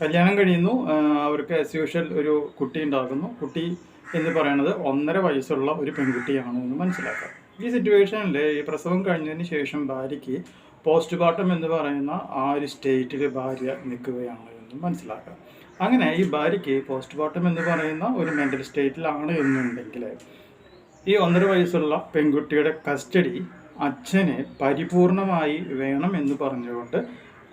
കല്യാണം കഴിയുന്നു. അവർക്ക് ആസ് യൂഷ്വൽ ഒരു കുട്ടി ഉണ്ടാകുന്നു. കുട്ടി എന്ന് പറയുന്നത് ഒന്നര വയസ്സുള്ള ഒരു പെൺകുട്ടിയാണ് എന്ന് മനസ്സിലാക്കാം. ഈ സിറ്റുവേഷനിൽ ഈ പ്രസവം കഴിഞ്ഞതിന് ശേഷം ഭാര്യയ്ക്ക് പോസ്റ്റ്മോർട്ടം എന്ന് പറയുന്ന ആ ഒരു സ്റ്റേറ്റിൽ ഭാര്യ നിൽക്കുകയാണ് എന്ന് മനസ്സിലാക്കാം. അങ്ങനെ ഈ ഭാര്യയ്ക്ക് പോസ്റ്റ്മോർട്ടം എന്ന് പറയുന്ന ഒരു മെന്റൽ സ്റ്റേറ്റിലാണ് എന്നുണ്ടെങ്കിൽ ഈ ഒന്നര വയസ്സുള്ള പെൺകുട്ടിയുടെ കസ്റ്റഡി അച്ഛനെ പരിപൂർണമായി വേണം എന്ന് പറഞ്ഞുകൊണ്ട്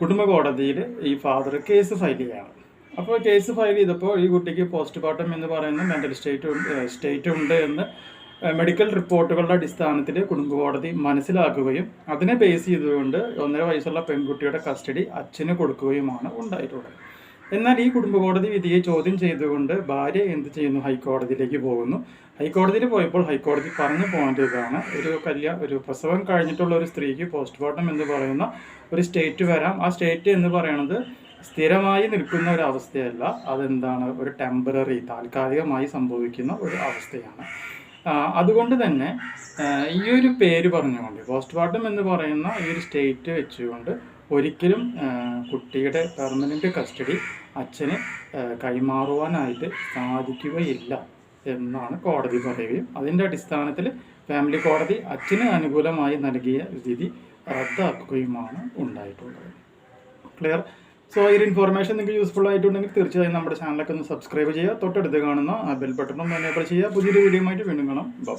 കുടുംബ കോടതിയിൽ ഈ ഫാദർ കേസ് ഫയൽ ചെയ്യാണ്. അപ്പോൾ കേസ് ഫയൽ ചെയ്തപ്പോൾ ഈ കുട്ടിക്ക് പോസ്റ്റ്മോർട്ടം എന്ന് പറയുന്ന മെന്റൽ സ്റ്റേറ്റ് സ്റ്റേറ്റ് ഉണ്ട് എന്ന് മെഡിക്കൽ റിപ്പോർട്ടുകളുടെ അടിസ്ഥാനത്തിൽ കുടുംബ കോടതി മനസ്സിലാക്കുകയും അതിനെ ബേസ് ചെയ്തുകൊണ്ട് ഒന്നര വയസ്സുള്ള പെൺകുട്ടിയുടെ കസ്റ്റഡി അച്ഛന് കൊടുക്കുകയുമാണ് ഉണ്ടായിട്ടുള്ളത്. എന്നാൽ ഈ കുടുംബ കോടതി വിധിയെ ചോദ്യം ചെയ്തുകൊണ്ട് ഭാര്യ എന്ത് ചെയ്യുന്നു? ഹൈക്കോടതിയിലേക്ക് പോകുന്നു. ഹൈക്കോടതിയിൽ പോയപ്പോൾ ഹൈക്കോടതി പറഞ്ഞു പോയിന്റ് ഇതാണ്. ഒരു കല്യാണം ഒരു പ്രസവം കഴിഞ്ഞിട്ടുള്ള ഒരു സ്ത്രീക്ക് പോസ്റ്റ്മോർട്ടം എന്ന് പറയുന്ന ഒരു സ്റ്റേറ്റ് വരാം. ആ സ്റ്റേറ്റ് എന്ന് പറയുന്നത് സ്ഥിരമായി നിൽക്കുന്ന ഒരു അവസ്ഥയല്ല. അതെന്താണ്? ഒരു ടെമ്പററി താൽക്കാലികമായി സംഭവിക്കുന്ന ഒരു അവസ്ഥയാണ്. അതുകൊണ്ട് തന്നെ ഈ ഒരു പേര് പറഞ്ഞുകൊണ്ട് പോസ്റ്റ്മോർട്ടം എന്ന് പറയുന്ന ഈ ഒരു സ്റ്റേറ്റ് വെച്ചുകൊണ്ട് ഒരിക്കലും കുട്ടിയുടെ പെർമനന്റ് കസ്റ്റഡി അച്ഛന് കൈമാറുവാനായിട്ട് സാധിക്കുകയില്ല എന്നാണ് കോടതി പറയുകയും അതിന്റെ അടിസ്ഥാനത്തിൽ ഫാമിലി കോടതി അച്ഛന് അനുകൂലമായി നൽകിയ വിധി റദ്ദാക്കുകയുമാണ് ഉണ്ടായിട്ടുള്ളത്. ക്ലിയർ സോ ഈ ഇൻഫോർമേഷൻ നിങ്ങൾക്ക് യൂസ്ഫുൾ ആയിട്ടുണ്ടെങ്കിൽ തീർച്ചയായും നമ്മുടെ ചാനലൊക്കെ ഒന്ന് സബ്സ്ക്രൈബ് ചെയ്യുക. തൊട്ടടുത്ത് കാണുന്ന ബെൽ ബട്ടണും എനേബിൾ ചെയ്യുക. പുതിയൊരു വീഡിയോ ആയിട്ട് വീണ്ടും കാണാം. ബൈ